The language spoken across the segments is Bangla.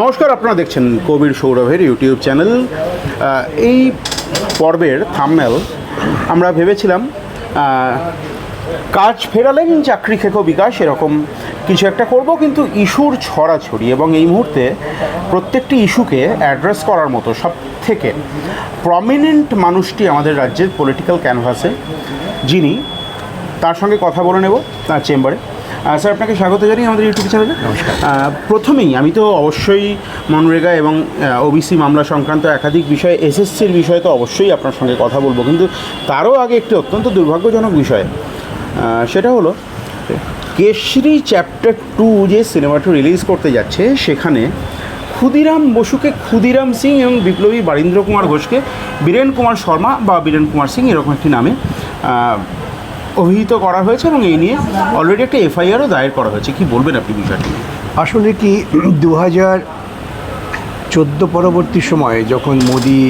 নমস্কার, আপনারা দেখছেন কবির সৌরভের ইউটিউব চ্যানেল। এই পর্বের থামনেল আমরা ভেবেছিলাম কাজ ফেরালেন, চাকরি খেকো বিকাশ, এরকম কিছু একটা করব, কিন্তু ইস্যুর ছড়াছড়ি এবং এই মুহূর্তে প্রত্যেকটি ইস্যুকে অ্যাড্রেস করার মতো সব থেকে প্রমিনেন্ট মানুষটি আমাদের রাজ্যের পলিটিক্যাল ক্যানভাসে যিনি, তার সঙ্গে কথা বলে নেব, তার চেম্বারে। স্যার আপনাকে স্বাগত জানাই আমাদের ইউটিউব চ্যানেলে। প্রথমেই আমি তো অবশ্যই মনরেগা এবং ওবিসি মামলা সংক্রান্ত একাধিক বিষয়ে এসএসসির বিষয়ে তো অবশ্যই আপনার সঙ্গে কথা বলব কিন্তু তারও আগে একটি অত্যন্ত দুর্ভাগ্যজনক বিষয় সেটা হলো কেশরি চ্যাপ্টার টু যে সিনেমাটি রিলিজ করতে যাচ্ছে সেখানে ক্ষুদিরাম বসুকে ক্ষুদিরাম সিং এবং বিপ্লবী বারীন্দ্র কুমার ঘোষকে বীরেন কুমার শর্মা বা বীরেন কুমার সিং এরকম একটি নামে অভিহিত করা হয়েছে এবং এই নিয়ে অলরেডি একটা এফআইআরও দায়ের করা হয়েছে। কি বলবেন আপনি বিষয়টি? আসলে কি দু হাজার চোদ্দ পরবর্তী সময়ে যখন মোদি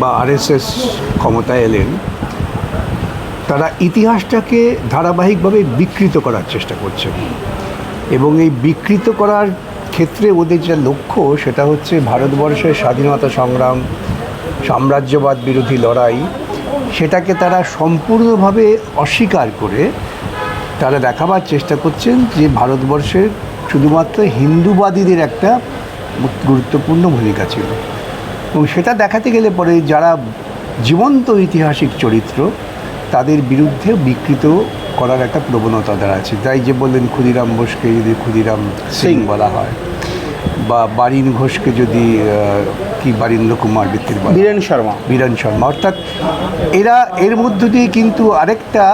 বা আরএসএস ক্ষমতায় এলেন, তারা ইতিহাসটাকে ধারাবাহিকভাবে বিকৃত করার চেষ্টা করছে। এবং এই বিকৃত করার ক্ষেত্রে ওদের যে লক্ষ্য, সেটা হচ্ছে ভারতবর্ষের স্বাধীনতা সংগ্রাম, সাম্রাজ্যবাদ বিরোধী লড়াই সেটাকে তারা সম্পূর্ণভাবে অস্বীকার করে তারা দেখাবার চেষ্টা করছেন যে ভারতবর্ষের শুধুমাত্র হিন্দুবাদীদের একটা গুরুত্বপূর্ণ ভূমিকা ছিল। এবং সেটা দেখাতে গেলে পরে যারা জীবন্ত ঐতিহাসিক চরিত্র তাদের বিরুদ্ধে বিকৃত করার একটা প্রবণতা আছে। তাই যে বললেন ক্ষুদিরাম বোসকে যদি ক্ষুদিরাম সিং। বলা হয়। বা বারিন ঘোষকে যদি কি বারীন্দ্র কুমার বৃত্তির বীরেন শর্মা। বীরেন শর্মা। অর্থাৎ এরা এর মধ্য দিয়ে কিন্তু আরেকটা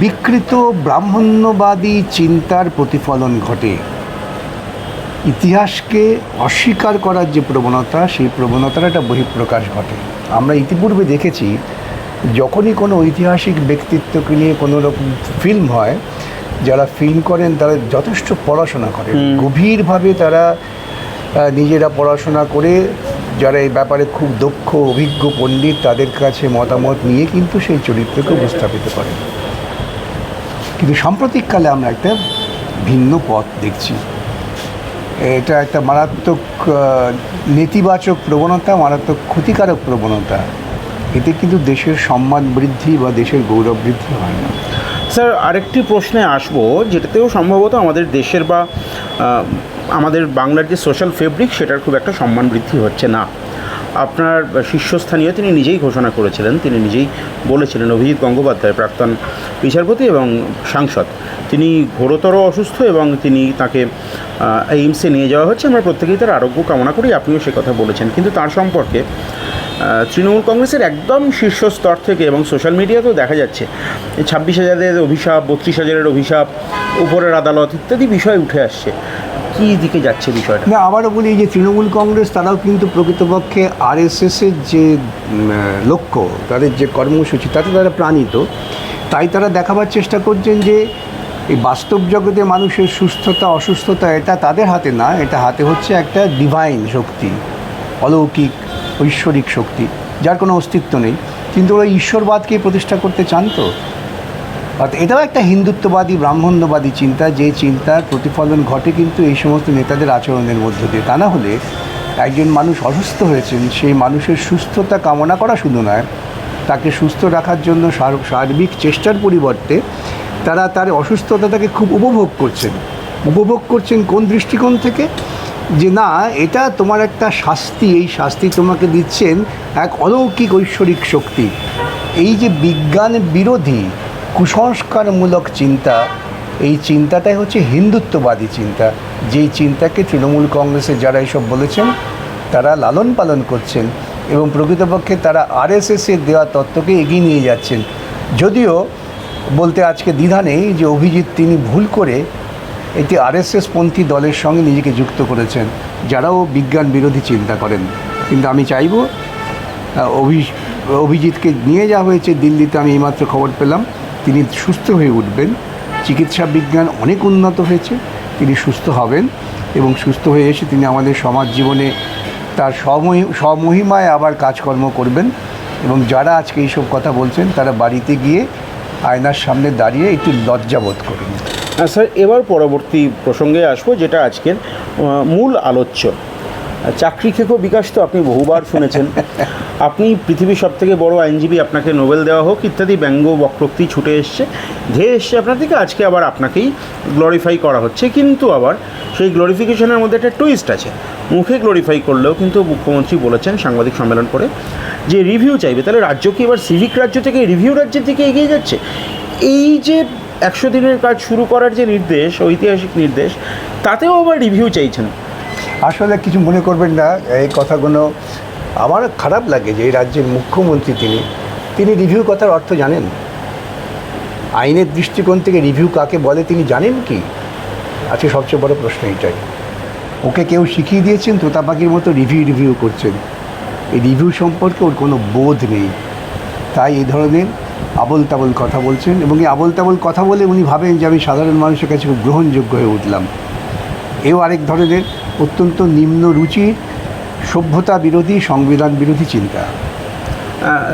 বিকৃত ব্রাহ্মণ্যবাদী চিন্তার প্রতিফলন ঘটে। ইতিহাসকে অস্বীকার করার যে প্রবণতা সেই প্রবণতার একটা বহিঃপ্রকাশ ঘটে। আমরা ইতিপূর্বে দেখেছি যখনই কোনো ঐতিহাসিক ব্যক্তিত্বকে নিয়ে কোনো রকম ফিল্ম হয় যারা ফিল্ম করেন তারা যথেষ্ট পড়াশোনা করেন। গভীরভাবে তারা নিজেরা পড়াশোনা করে যারা এই ব্যাপারে খুব দক্ষ, অভিজ্ঞ পণ্ডিত, তাদের কাছে মতামত নিয়ে কিন্তু সেই চরিত্রকে উপস্থাপিত করেন কিন্তু সাম্প্রতিককালে আমরা একটা ভিন্ন পথ দেখছি। এটা একটা মারাত্মক নেতিবাচক প্রবণতা, মারাত্মক ক্ষতিকারক প্রবণতা। এতে কিন্তু দেশের সম্মান বৃদ্ধি বা দেশের গৌরব বৃদ্ধি হয় না। স্যার, আরেকটি প্রশ্নে আসব, যেটাতেও সম্ভবত আমাদের দেশের বা আমাদের বাংলার যে সোশ্যাল ফেব্রিক সেটার খুব একটা সম্মান বৃদ্ধি হচ্ছে না। আপনার শীর্ষস্থানীয় তিনি নিজেই ঘোষণা করেছিলেন, তিনি নিজেই বলেছিলেন, অভিজিৎ গঙ্গোপাধ্যায় প্রাক্তন বিচারপতি এবং সাংসদ। তিনি ঘোরতর অসুস্থ এবং তিনি তাকে এইমসে নিয়ে যাওয়া হচ্ছে। আমরা প্রত্যেকেই তার আরোগ্য কামনা করি, আপনিও সে কথা বলেছেন। কিন্তু তার সম্পর্কে তৃণমূল কংগ্রেসের একদম শীর্ষ স্তর থেকে এবং সোশ্যাল মিডিয়াতেও দেখা যাচ্ছে এই ছাব্বিশ হাজারের অভিশাপ, বত্রিশ হাজারের অভিশাপ, উপরের আদালত ইত্যাদি বিষয় উঠে আসছে। কী দিকে যাচ্ছে বিষয়টা? না, আবারও বলি যে তৃণমূল কংগ্রেস, তারাও কিন্তু প্রকৃতপক্ষে আরএসএসের যে লক্ষ্য, তাদের যে কর্মসূচি, তাতে তারা প্রাণিত। তাই তারা দেখাবার চেষ্টা করছেন যে, এই বাস্তব জগতে মানুষের সুস্থতা, অসুস্থতা এটা তাদের হাতে না, এটা হাতে হচ্ছে একটা ডিভাইন শক্তি, অলৌকিক ঐশ্বরিক শক্তি, যার কোনো অস্তিত্ব নেই। কিন্তু ওরা ঈশ্বরবাদকে প্রতিষ্ঠা করতে চান তো? অর্থাৎ এটাও একটা হিন্দুত্ববাদী, ব্রাহ্মণ্যবাদী চিন্তা। যে চিন্তার প্রতিফলন ঘটে কিন্তু এই সমস্ত নেতাদের আচরণের মধ্য দিয়ে। তা না হলে একজন মানুষ অসুস্থ হয়েছেন, সেই মানুষের সুস্থতা কামনা করা শুধু নয়, তাকে সুস্থ রাখার জন্য সার- সার্বিক চেষ্টার পরিবর্তে তারা তার অসুস্থতাটাকে খুব উপভোগ করছেন। উপভোগ করছেন কোন দৃষ্টিকোণ থেকে? যে না, এটা তোমার একটা শাস্তি, এই শাস্তি তোমাকে দিচ্ছেন এক অলৌকিক ঐশ্বরিক শক্তি। এই যে বিজ্ঞান বিরোধী, কুসংস্কারমূলক চিন্তা, এই চিন্তাটাই হচ্ছে হিন্দুত্ববাদী চিন্তা। যেই চিন্তাকে তৃণমূল কংগ্রেসের যারা এসব বলেছেন, তারা লালন পালন করছেন এবং প্রকৃতপক্ষে তারা আরএসএসের দেওয়া তত্ত্বকে এগিয়ে নিয়ে যাচ্ছেন। যদিও বলতে আজকে দ্বিধা নেই যে অভিজিৎ তিনি ভুল করে একটি আরএসএস পন্থী দলের সঙ্গে নিজেকে যুক্ত করেছেন, যারাও বিজ্ঞান বিরোধী চিন্তা করেন। কিন্তু আমি চাইব অভি, অভিজিৎকে নিয়ে যাওয়া হয়েছে দিল্লিতে, আমি এইমাত্র খবর পেলাম। তিনি সুস্থ হয়ে উঠবেন। চিকিৎসা বিজ্ঞান অনেক উন্নত হয়েছে, তিনি সুস্থ হবেন এবং সুস্থ হয়ে এসে তিনি আমাদের সমাজ জীবনে তার সমহি স্বমহিমায় আবার কাজকর্ম করবেন এবং যারা আজকে এইসব কথা বলছেন, তারা বাড়িতে গিয়ে আয়নার সামনে দাঁড়িয়ে একটু লজ্জাবোধ করুন। স্যার এবার পরবর্তী প্রসঙ্গে আসব যেটা আজকের মূল আলোচ্য। চাকরি খেকো বিকাশ তো আপনি বহুবার শুনেছেন। আপনি পৃথিবীর সব থেকে বড় আইনজীবী আপনাকে নোবেল দেওয়া হোক ইত্যাদি ব্যঙ্গ বক্রোক্তি ছুটে এসছে। ধেয়ে এসছে আপনার থেকে আজকে আবার আপনাকেই গ্লোরিফাই করা হচ্ছে। কিন্তু আবার সেই গ্লোরিফিকেশনের মধ্যে একটা টুইস্ট আছে। মুখে গ্লোরিফাই করলেও কিন্তু মুখ্যমন্ত্রী বলেছেন সাংবাদিক সম্মেলন করে যে রিভিউ চাইবে। তাহলে রাজ্য কি এবার সিভিক রাজ্য থেকে রিভিউ রাজ্যের দিকে এগিয়ে যাচ্ছে? এই যে একশো দিনের কাজ শুরু করার যে নির্দেশ, ঐতিহাসিক নির্দেশ, তাতেও আবার রিভিউ চাইছেন। আসলে কিছু মনে করবেন না, এই কথাগুলো আমার খারাপ লাগে যে এই রাজ্যের মুখ্যমন্ত্রী তিনি তিনি রিভিউ কথার অর্থ জানেন। আইনের দৃষ্টিকোণ থেকে রিভিউ কাকে বলে তিনি জানেন কি? আজকে সবচেয়ে বড় প্রশ্ন এটাই। ওকে কেউ শিখিয়ে দিয়েছেন তোতা পাখির মতো রিভিউ রিভিউ করছেন। এই রিভিউ সম্পর্কে ওর কোনো বোধ নেই। তাই এই ধরনের আবল তাবল কথা বলছেন এবং এই আবল তাবল কথা বলে উনি ভাবেন যে আমি সাধারণ মানুষের কাছে খুব গ্রহণযোগ্য হয়ে উঠলাম। এও আরেক ধরনের অত্যন্ত নিম্ন রুচির সভ্যতা বিরোধী সংবিধান বিরোধী চিন্তা।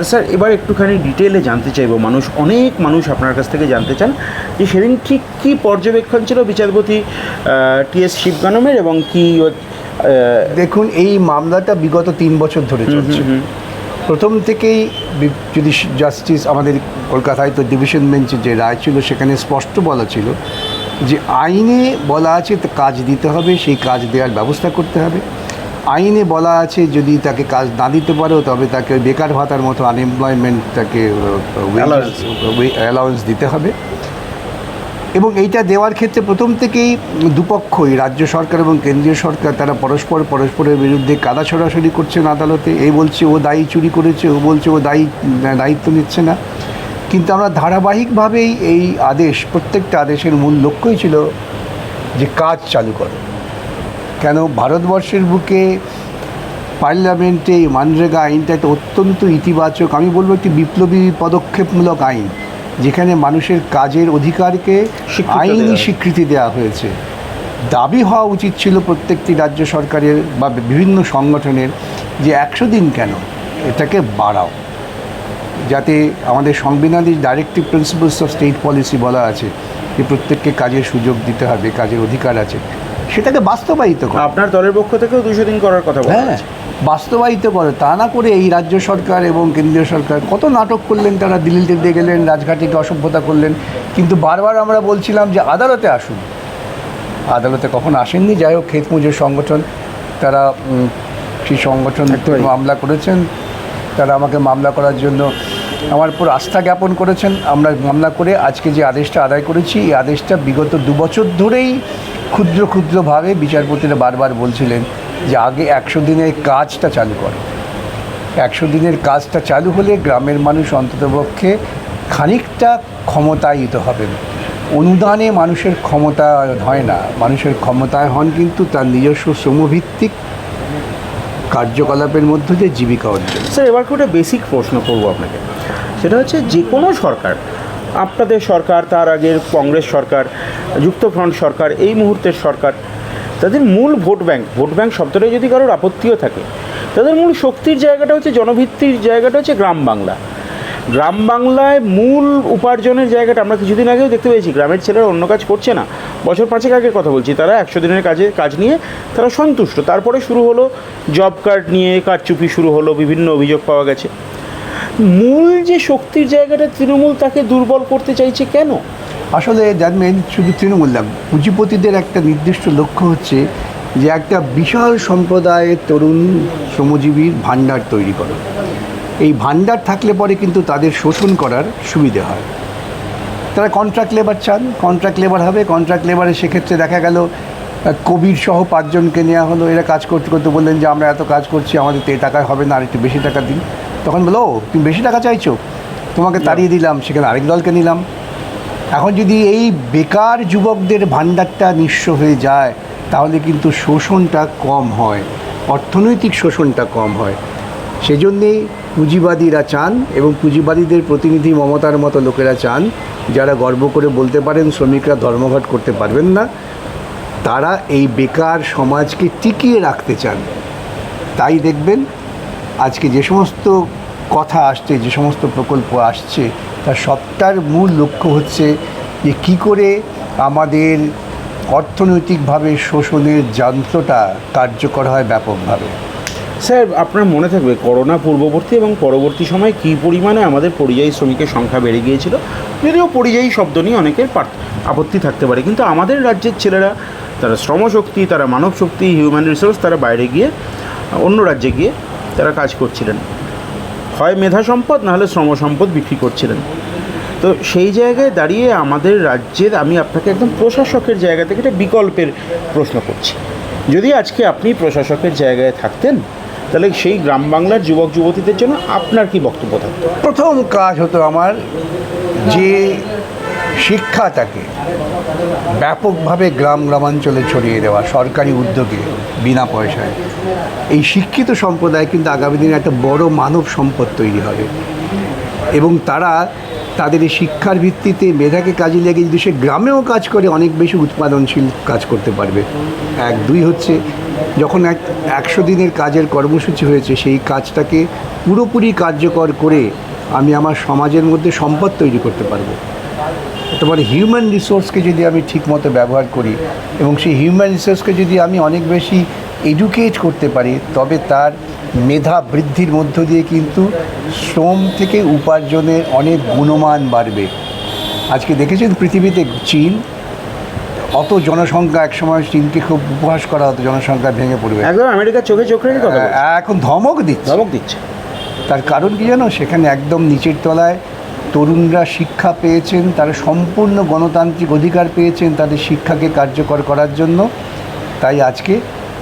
স্যার এবার একটুখানি ডিটেলে জানতে চাইব। মানুষ অনেক মানুষ আপনার কাছ থেকে জানতে চান যে সেদিন ঠিক কী পর্যবেক্ষণ ছিল বিচারপতি টি এস শিবগানমের এবং কি দেখুন এই মামলাটা বিগত তিন বছর ধরে চলছে। প্রথম থেকেই যদি জাস্টিস আমাদের কলকাতায় তো ডিভিশন বেঞ্চে যে রায় ছিল সেখানে স্পষ্ট বলা ছিল যে আইনে বলা আছে তো কাজ দিতে হবে সেই কাজ দেওয়ার ব্যবস্থা করতে হবে। আইনে বলা আছে যদি তাকে কাজ না দিতে পারো তবে তাকে বেকার ভাতার মতো আনএমপ্লয়মেন্ট তাকে অ্যালাউন্স দিতে হবে। এবং এইটা দেওয়ার ক্ষেত্রে প্রথম থেকেই দুপক্ষই, রাজ্য সরকার এবং কেন্দ্রীয় সরকার, তারা পরস্পর পরস্পরের বিরুদ্ধে কাদা ছড়াছড়ি করছেন আদালতে। এই বলছে, ও দায়ী চুরি করেছে, ও বলছে, ও দায়ী দায়িত্ব নিচ্ছে না। কিন্তু আমরা ধারাবাহিকভাবেই এই আদেশ, প্রত্যেকটা আদেশের মূল লক্ষ্যই ছিল যে কাজ চালু করো। কেন? ভারতবর্ষের বুকে পার্লামেন্টে মানরেগা আইনটা একটা অত্যন্ত ইতিবাচক, আমি বলব একটি বিপ্লবী পদক্ষেপমূলক আইন। যেখানে মানুষের কাজের অধিকারকে আইনি স্বীকৃতি দেওয়া হয়েছে। দাবি হওয়া উচিত ছিল প্রত্যেকটি রাজ্য সরকারের বা বিভিন্ন সংগঠনের যে একশো দিন কেন এটাকে বাড়াও। যাতে আমাদের সংবিধানের directive principles of state policy বলা আছে যে প্রত্যেককে কাজের সুযোগ দিতে হবে কাজের অধিকার আছে। সেটাকে বাস্তবায়িত করা। আপনার দলের পক্ষ থেকেও দুশো দিন করার কথা হ্যাঁ বাস্তবায়িত করে তা না করে এই রাজ্য সরকার এবং কেন্দ্রীয় সরকার কত নাটক করলেন তারা দিল্লিতে দিয়ে গেলেন রাজঘাটে অসভ্যতা করলেন। কিন্তু বারবার আমরা বলছিলাম যে আদালতে আসুন। আদালতে কখন আসেননি যাই হোক ক্ষেত মজুর সংগঠন তারা সেই সংগঠন। মামলা করেছেন। তারা আমাকে মামলা করার জন্য আমার উপর আস্থা জ্ঞাপন করেছেন। আমরা মামলা করে আজকে যে আদেশটা আদায় করেছি, এই আদেশটা বিগত দু বছর ধরেই ক্ষুদ্র ক্ষুদ্রভাবে বিচারপতিরা বারবার বলছিলেন যে আগে একশো দিনের কাজটা চালু করো। একশো দিনের কাজটা চালু হলে গ্রামের মানুষ অন্ততপক্ষে খানিকটা ক্ষমতায়িত হবেন। অনুদানে মানুষের ক্ষমতা হয় না। মানুষের ক্ষমতায় হন কিন্তু তার নিজস্ব শ্রমভিত্তিক কার্যকলাপের মধ্যে দিয়ে জীবিকা অর্জন। স্যার, এবার একটা বেসিক প্রশ্ন করব আপনাকে। সেটা হচ্ছে যে কোনো সরকার, আপনাদের সরকার, তার আগের কংগ্রেস সরকার, যুক্তফ্রন্ট সরকার, এই মুহূর্তের সরকার, তাদের মূল ভোট ব্যাংক ভোট ব্যাংক শব্দটাই যদি কারোর আপত্তিও থাকে, তাদের মূল শক্তির জায়গাটা হচ্ছে, জনভিত্তির জায়গাটা হচ্ছে গ্রাম বাংলা। গ্রাম বাংলায় মূল উপার্জনের জায়গাটা আমরা কিছুদিন আগেও দেখতে পেয়েছি, গ্রামের ছেলেরা অন্য কাজ করছে না। বছর পাঁচেক আগের কথা বলছি, তারা একশো দিনের কাজে, কাজ নিয়ে তারা সন্তুষ্ট। তারপরে শুরু হলো, জব কার্ড নিয়ে কারচুপি শুরু হলো, বিভিন্ন অভিযোগ পাওয়া গেছে। মূল যে শক্তির জায়গাটা তৃণমূল তাকে দুর্বল করতে চাইছে কেন? আসলে জানবেন শুধু তৃণমূল না, পুঁজিপতিদের একটা নির্দিষ্ট লক্ষ্য হচ্ছে যে একটা বিশাল সম্প্রদায়ের তরুণ শ্রমজীবীর ভাণ্ডার তৈরি করা। এই ভাণ্ডার থাকলে পরে কিন্তু তাদের শোষণ করার সুবিধে হয়। তারা কন্ট্রাক্ট লেবার চান কন্ট্রাক্ট লেবার হবে কন্ট্রাক্ট লেবারে সেক্ষেত্রে দেখা গেল কবির সহ পাঁচজনকে নেওয়া হলো। এরা কাজ করতে করতে বললেন যে, আমরা এত কাজ করছি, আমাদের তো এ টাকায় হবে না, আর একটু বেশি টাকা দিন। তখন বলো তুমি বেশি টাকা চাইছো? তোমাকে তাড়িয়ে দিলাম সেখানে আরেক দলকে নিলাম। এখন যদি এই বেকার যুবকদের ভাণ্ডারটা নিঃস্ব হয়ে যায় তাহলে কিন্তু শোষণটা কম হয় অর্থনৈতিক শোষণটা কম হয়। সেজন্যেই পুঁজিবাদীরা চান এবং পুঁজিবাদীদের প্রতিনিধি মমতার মতো লোকেরা চান যারা গর্ব করে বলতে পারেন শ্রমিকরা ধর্মঘট করতে পারবেন না। তারা এই বেকার সমাজকে টিকিয়ে রাখতে চান। তাই দেখবেন আজকে যে সমস্ত কথা আসছে, যে সমস্ত প্রকল্প আসছে, তার সবটার মূল লক্ষ্য হচ্ছে যে কী করে আমাদের অর্থনৈতিকভাবে শোষণের যন্ত্রটা কার্যকর হয় ব্যাপকভাবে। স্যার, আপনার মনে থাকবে করোনা পূর্ববর্তী এবং পরবর্তী সময় কী পরিমাণে আমাদের পরিযায়ী শ্রমিকের সংখ্যা বেড়ে গিয়েছিল? যদিও পরিযায়ী শব্দ নিয়ে অনেকের আপত্তি থাকতে পারে, কিন্তু আমাদের রাজ্যের ছেলেরা, তারা শ্রমশক্তি, তারা মানব শক্তি হিউম্যান রিসোর্স তারা বাইরে গিয়ে, অন্য রাজ্যে গিয়ে তারা কাজ করছিলেন। হয় মেধা সম্পদ, নাহলে শ্রম সম্পদ বিক্রি করছিলেন। তো সেই জায়গায় দাঁড়িয়ে আমাদের রাজ্যের, আমি আপনাকে একদম প্রশাসকের জায়গা থেকে একটা বিকল্পের প্রশ্ন করছি। যদি আজকে আপনি প্রশাসকের জায়গায় থাকতেন, তাহলে সেই গ্রাম বাংলার যুবক যুবতীদের জন্য আপনার কি বক্তব্য থাকতো? প্রথম কাজ হতো আমার যে শিক্ষাটাকে ব্যাপকভাবে গ্রাম, গ্রামাঞ্চলে ছড়িয়ে দেওয়া সরকারি উদ্যোগে। বিনা পয়সায়। এই শিক্ষিত সম্প্রদায় কিন্তু আগামী দিনে একটা বড় মানব সম্পদ তৈরি হবে। এবং তারা তাদের এই শিক্ষার ভিত্তিতে মেধাকে কাজে লেগে যদি সে গ্রামেও কাজ করে, অনেক বেশি উৎপাদনশীল কাজ করতে পারবে। এক, দুই হচ্ছে, যখন এক, একশো দিনের কাজের কর্মসূচি হয়েছে, সেই কাজটাকে পুরোপুরি কার্যকর করে আমি আমার সমাজের মধ্যে সম্পদ তৈরি করতে পারব। তোমার হিউম্যান রিসোর্সকে যদি আমি ঠিকমতো ব্যবহার করি এবং সেই হিউম্যান রিসোর্সকে যদি আমি অনেক বেশি এডুকেট করতে পারি তবে তার মেধা বৃদ্ধির মধ্য দিয়ে কিন্তু শ্রম থেকে উপার্জনের অনেক গুণমান বাড়বে। আজকে দেখেছেন পৃথিবীতে চীন অত জনসংখ্যা একসময় চীনকে খুব উপহাস করা হতো জনসংখ্যা ভেঙে পড়বে। একদম আমেরিকার চোখে চোখ রেখে এখন ধমক দিচ্ছে। ধমক দিচ্ছে। তার কারণ কি জানো? সেখানে একদম নিচের তলায় তরুণরা শিক্ষা পেয়েছেন তারা সম্পূর্ণ গণতান্ত্রিক অধিকার পেয়েছেন তাদের শিক্ষাকে কার্যকর করার জন্য। তাই আজকে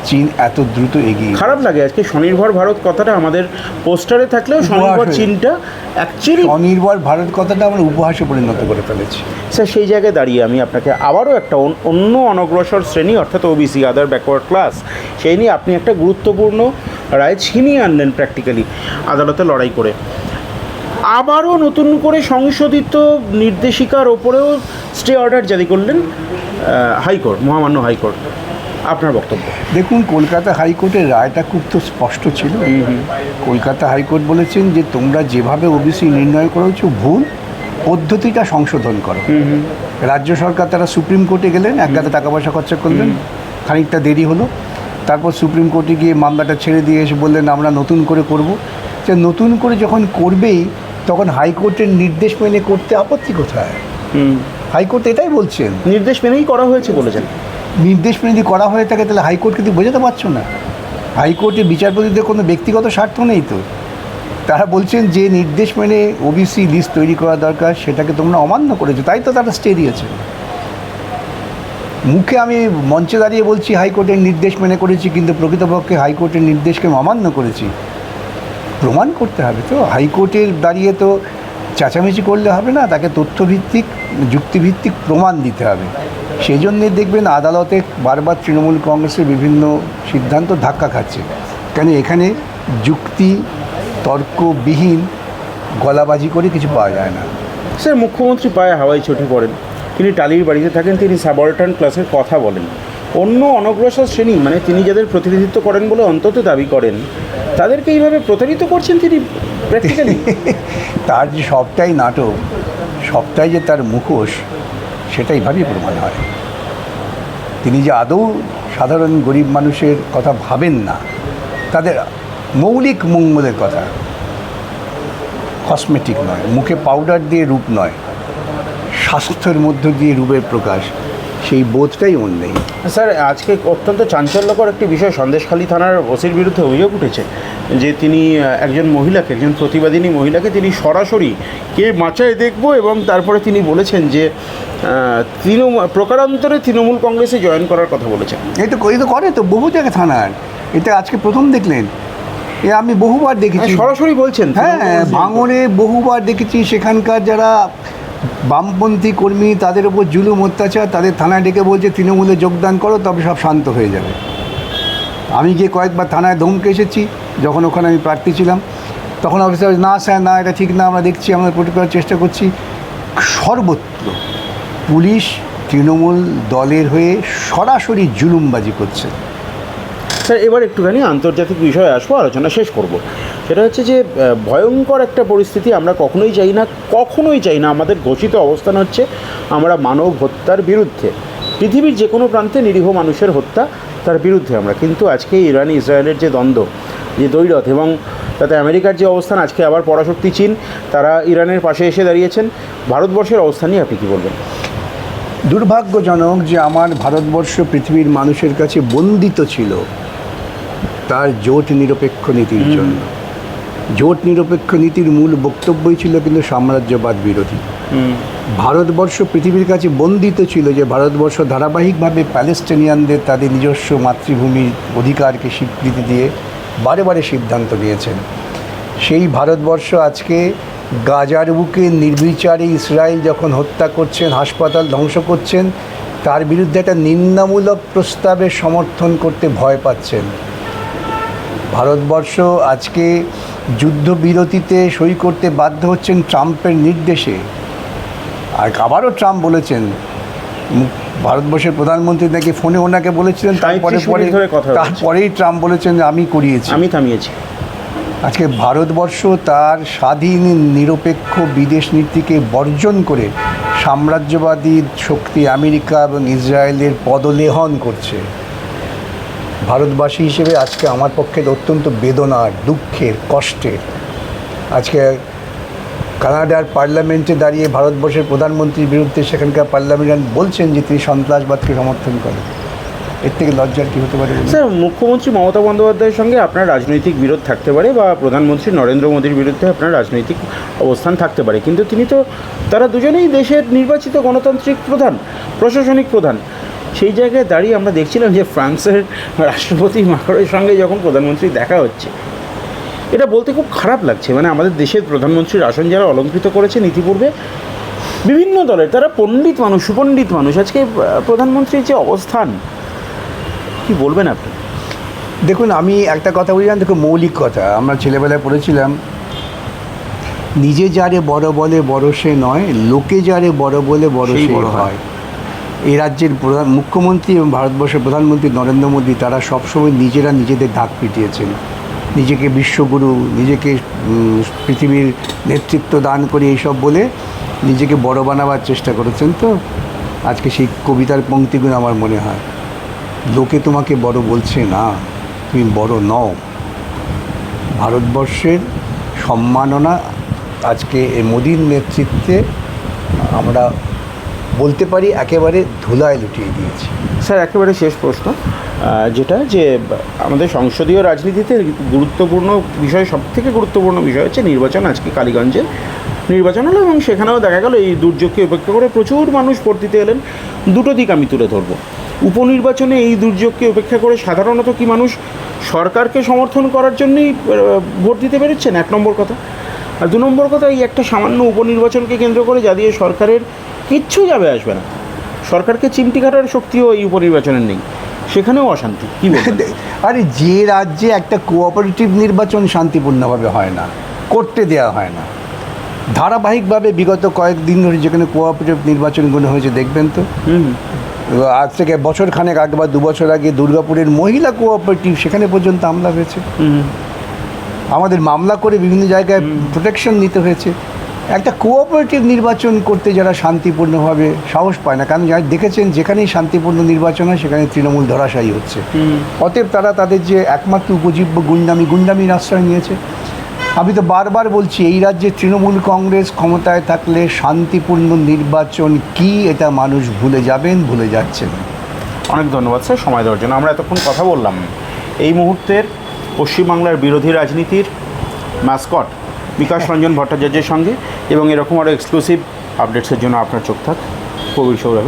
চীন এত দ্রুত এগিয়ে খারাপ লাগে আজকে স্বনির্ভর ভারত কথাটা আমাদের পোস্টারে থাকলেও স্বনির্ভর চীনটা অ্যাকচুয়ালি স্বনির্ভর ভারত কথাটা আমরা উপহাসে পরিণত করে ফেলেছি। স্যার সেই জায়গায় দাঁড়িয়ে আমি আপনাকে আবারও একটা অন্য অনগ্রসর শ্রেণি অর্থাৎ ওবিসি আদার ব্যাকওয়ার্ড ক্লাস সেই নিয়ে আপনি একটা গুরুত্বপূর্ণ রায় ছিনিয়ে আনলেন প্র্যাকটিক্যালি আদালতে লড়াই করে। আবারও নতুন করে সংশোধিত নির্দেশিকার ওপরেও স্টে অর্ডার জারি করলেন হাইকোর্ট মহামান্য হাইকোর্ট। আপনার বক্তব্য। দেখুন কলকাতা হাইকোর্টের রায়টা খুব তো স্পষ্ট ছিল। কলকাতা হাইকোর্ট বলেছেন যে তোমরা যেভাবে ওবিসি নির্ণয় করেছ ভুল পদ্ধতিটা সংশোধন করো। রাজ্য সরকার তারা সুপ্রিম কোর্টে গেলেন এক গাদা টাকা পয়সা খরচা করলেন খানিকটা দেরি হলো। তারপর সুপ্রিম কোর্টে গিয়ে মামলাটা ছেড়ে দিয়ে এসে বললেন আমরা নতুন করে করব। যে নতুন করে যখন করবেই তখন হাইকোর্টের নির্দেশ মেনে করতে আপত্তি কোথায়? হাইকোর্ট এটাই বলছেন। নির্দেশ মেনেই করা হয়েছে বলেছেন। নির্দেশ মেনে যদি করা হয়ে থাকে তাহলে হাইকোর্ট কিন্তু বোঝাতে পারছ না। হাইকোর্টে বিচারপতিদের কোনো ব্যক্তিগত স্বার্থ নেই তো। তারা বলছেন যে নির্দেশ মেনে ওবিসি লিস্ট তৈরি করা দরকার সেটাকে তোমরা অমান্য করেছ তাই তো তারা স্টে দিয়েছে। মুখে আমি মঞ্চে দাঁড়িয়ে বলছি হাইকোর্টের নির্দেশ মেনে করেছি কিন্তু প্রকৃতপক্ষে হাইকোর্টের নির্দেশকে আমি অমান্য করেছি। প্রমাণ করতে হবে তো। হাইকোর্টের দাঁড়িয়ে তো চেঁচামেচি করলে হবে না, তাকে তথ্যভিত্তিক, যুক্তিভিত্তিক প্রমাণ দিতে হবে। সেই জন্যে দেখবেন আদালতে বারবার তৃণমূল কংগ্রেসের বিভিন্ন সিদ্ধান্ত ধাক্কা খাচ্ছে। কেন এখানে যুক্তি, তর্কবিহীন, গলাবাজি করে কিছু পাওয়া যায় না। স্যার, মুখ্যমন্ত্রী পায়ে হাওয়ায় ছুটে পড়েন। তিনি টালির বাড়িতে থাকেন, তিনি সাবঅর্ডিনেট ক্লাসের কথা বলেন। অন্য অনগ্রসর শ্রেণি মানে তিনি যাদের প্রতিনিধিত্ব করেন বলে অন্তত দাবি করেন, তাদেরকে এইভাবে প্রতারিত করছেন তিনি প্র্যাকটিক্যালি তার যে সবটাই নাটক, সবটাই যে তার মুখোশ, সেটাই ভাবি প্রমাণ হয়। তিনি যে আদৌ সাধারণ গরিব মানুষের কথা ভাবেন না, তাদের মৌলিক মঙ্গলের কথা কসমেটিক নয়, মুখে পাউডার দিয়ে রূপ নয়, স্বাস্থ্যের মধ্য দিয়ে রূপের প্রকাশ সেই বোধটাই ওর নেই। স্যার আজকে অত্যন্ত চাঞ্চল্যকর একটি বিষয়। সন্দেশখালী থানার ওসির বিরুদ্ধে অভিযোগ উঠেছে যে তিনি একজন মহিলাকে একজন প্রতিবাদিনী মহিলাকে তিনি সরাসরি কে মাচায় দেখব এবং তারপরে তিনি বলেছেন যে তৃণমূল প্রকারান্তরে তৃণমূল কংগ্রেসে জয়েন করার কথা বলেছেন। এই তো এই তো করে তো বহু জায়গায় থানার। এটা আজকে প্রথম দেখলেন। এ আমি বহুবার দেখেছি। হ্যাঁ, সরাসরি বলছেন হ্যাঁ ভাঙড়ে বহুবার দেখেছি সেখানকার যারা বামপন্থী কর্মী তাদের উপর জুলুম, অত্যাচার, তাদের থানায় ডেকে বলছে, তৃণমূলে যোগদান করো, তবে সব শান্ত হয়ে যাবে। আমি গিয়ে কয়েকবার থানায় ধমকে এসেছি, যখন ওখানে আমি প্রার্থী ছিলাম। তখন অফিসার না স্যার, না, এটা ঠিক না, আমরা দেখছি, আমরা করার চেষ্টা করছি। সর্বত্র পুলিশ, তৃণমূল দলের হয়ে সরাসরি জুলুমবাজি করছে। স্যার, এবার একটুখানি আন্তর্জাতিক বিষয়ে আসব, আলোচনা শেষ করব। সেটা হচ্ছে যে ভয়ঙ্কর একটা পরিস্থিতি আমরা কখনোই চাই না কখনোই চাই না। আমাদের ঘোষিত অবস্থান হচ্ছে আমরা মানব হত্যার বিরুদ্ধে। পৃথিবীর যে কোনো প্রান্তে নিরীহ মানুষের হত্যা তার বিরুদ্ধে আমরা। কিন্তু আজকে ইরান ইসরায়েলের যে দ্বন্দ্ব যে দ্বৈরথ এবং তাতে আমেরিকার যে অবস্থান আজকে আবার পরাশক্তি চীন তারা ইরানের পাশে এসে দাঁড়িয়েছেন। ভারতবর্ষের অবস্থান নিয়ে আপনি কী বলবেন? দুর্ভাগ্যজনক যে আমার ভারতবর্ষ পৃথিবীর মানুষের কাছে বন্দিত ছিল তার জোট নিরপেক্ষ নীতির জন্য। জোট নিরপেক্ষ নীতির মূল বক্তব্যই ছিল কিন্তু সাম্রাজ্যবাদ বিরোধী। ভারতবর্ষ পৃথিবীর কাছে বন্দিত ছিল যে ভারতবর্ষ ধারাবাহিকভাবে প্যালেস্টিনিয়ানদের তাদের নিজস্ব মাতৃভূমির অধিকারকে স্বীকৃতি দিয়ে বারে বারে সিদ্ধান্ত নিয়েছেন। সেই ভারতবর্ষ আজকে গাজার বুকে নির্বিচারে ইসরায়েল যখন হত্যা করছেন হাসপাতাল ধ্বংস করছেন তার বিরুদ্ধে একটা নিন্দামূলক প্রস্তাবের সমর্থন করতে ভয় পাচ্ছেন। ভারতবর্ষ আজকে যুদ্ধবিরতিতে সই করতে বাধ্য হচ্ছেন ট্রাম্পের নির্দেশে। আর আবারও ট্রাম্প বলেছেন ভারতবর্ষের প্রধানমন্ত্রী নাকি ফোনে ওনাকে বলেছিলেন তারপরে পরে। তারপরেই ট্রাম্প বলেছেন যে আমি করিয়েছি। আমি থামিয়েছি। আজকে ভারতবর্ষ তার স্বাধীন নিরপেক্ষ বিদেশ নীতিকে বর্জন করে সাম্রাজ্যবাদী শক্তি আমেরিকা এবং ইসরায়েলের পদলেহন করছে। ভারতবাসী হিসেবে আজকে আমার পক্ষে অত্যন্ত বেদনার, দুঃখের, কষ্টের। আজকে কানাডার পার্লামেন্টে দাঁড়িয়ে ভারতবর্ষের প্রধানমন্ত্রীর বিরুদ্ধে সেখানকার পার্লামেন্টার বলছেন যে তিনি সন্ত্রাসবাদকে সমর্থন করেন। এর থেকে লজ্জার কী হতে পারে? স্যার, মুখ্যমন্ত্রী মমতা বন্দ্যোপাধ্যায়ের সঙ্গে আপনার রাজনৈতিক বিরোধ থাকতে পারে বা প্রধানমন্ত্রী নরেন্দ্র মোদীর বিরুদ্ধে আপনার রাজনৈতিক অবস্থান থাকতে পারে। কিন্তু তিনি তো, তারা দুজনেই দেশের নির্বাচিত গণতান্ত্রিক প্রধান, প্রশাসনিক প্রধান। সেই জায়গায় দাঁড়িয়ে আমরা দেখছিলাম যে ফ্রান্সের রাষ্ট্রপতি মাকড়ের সঙ্গে যখন প্রধানমন্ত্রী দেখা হচ্ছে এটা বলতে খুব খারাপ লাগছে। মানে আমাদের দেশের প্রধানমন্ত্রীর আসন যারা অলঙ্কৃত করেছেন ইতিপূর্বে বিভিন্ন দলের তারা পণ্ডিত মানুষ সুপণ্ডিত মানুষ। আজকে প্রধানমন্ত্রীর যে অবস্থান কি বলবেন আপনি? দেখুন আমি একটা কথা বলি দেখুন মৌলিক কথা। আমরা ছেলেবেলায় পড়েছিলাম নিজে যারে বড় বলে বড় সে নয় লোকে যারে বড় বলে বড় সে হয়। এই রাজ্যের প্রধান মুখ্যমন্ত্রী এবং ভারতবর্ষের প্রধানমন্ত্রী নরেন্দ্র মোদী, তারা সবসময় নিজেরা নিজেদের ধাক পিটিয়েছেন। নিজেকে বিশ্বগুরু, নিজেকে পৃথিবীর নেতৃত্ব দান করে এইসব বলে নিজেকে বড় বানাবার চেষ্টা করেছেন। তো আজকে সেই কবিতার পঙ্ক্তিগুলো আমার মনে হয়, লোকে তোমাকে বড় বলছে না, তুমি বড় নও। ভারতবর্ষের সম্মাননা আজকে এই মোদীর নেতৃত্বে আমরা বলতে পারি একেবারে ধুলায় লুটিয়ে দিয়েছি। স্যার, একেবারে শেষ প্রশ্ন। যেটা যে, আমাদের সংসদীয় রাজনীতিতে গুরুত্বপূর্ণ বিষয় সব থেকে গুরুত্বপূর্ণ বিষয় হচ্ছে নির্বাচন, আজকে কালীগঞ্জে নির্বাচন হলো এবং সেখানেও দেখা গেল এই দুর্যোগকে উপেক্ষা করে প্রচুর মানুষ ভোট দিতে এলেন। দুটো দিক আমি তুলে ধরবো। উপনির্বাচনে এই দুর্যোগকে উপেক্ষা করে সাধারণত কি মানুষ সরকারকে সমর্থন করার জন্যই ভোট দিতে পেরেছেন এক নম্বর কথা। আর দু নম্বর কথা এই একটা সামান্য উপনির্বাচনকে কেন্দ্র করে যা দিয়ে সরকারের কিচ্ছু যাবে আসবে না। সরকারকে চিমটি কাটার শক্তিও এই উপনির্বাচনের নেই। সেখানেও অশান্তি। কী আরে যে রাজ্যে একটা কোঅপারেটিভ নির্বাচন শান্তিপূর্ণভাবে হয় না করতে দেওয়া হয় না ধারাবাহিকভাবে বিগত কয়েকদিন ধরে যেখানে কোঅপারেটিভ নির্বাচনগুলো হয়েছে দেখবেন তো? আজ থেকে বছর খানেক আগে বা দু বছর আগে দুর্গাপুরের মহিলা কোঅপারেটিভ সেখানে পর্যন্ত হামলা হয়েছে। আমাদের মামলা করে বিভিন্ন জায়গায় প্রোটেকশন নিতে হয়েছে। একটা কোঅপারেটিভ নির্বাচন করতে যারা শান্তিপূর্ণভাবে সাহস পায় না কারণ যারা দেখেছেন যেখানেই শান্তিপূর্ণ নির্বাচন হয় সেখানে তৃণমূল ধরাশায়ী হচ্ছে। অতএব তারা তাদের যে একমাত্র উপজীব্য গুন্ডামি গুন্ডামির আশ্রয় নিয়েছে। আমি তো বারবার বলছি এই রাজ্যে তৃণমূল কংগ্রেস ক্ষমতায় থাকলে শান্তিপূর্ণ নির্বাচন কি এটা মানুষ ভুলে যাবেন ভুলে যাচ্ছেন। অনেক ধন্যবাদ স্যার সময় দেওয়ার জন্য। আমরা এতক্ষণ কথা বললাম। এই মুহূর্তের পশ্চিমবাংলার বিরোধী রাজনীতির ম্যাসকট বিকাশ রঞ্জন ভট্টাচার্যের সঙ্গে এবং এরকম আরও এক্সক্লুসিভ আপডেটসের জন্য আপনার চোখ থাক। কবির সৌরভে।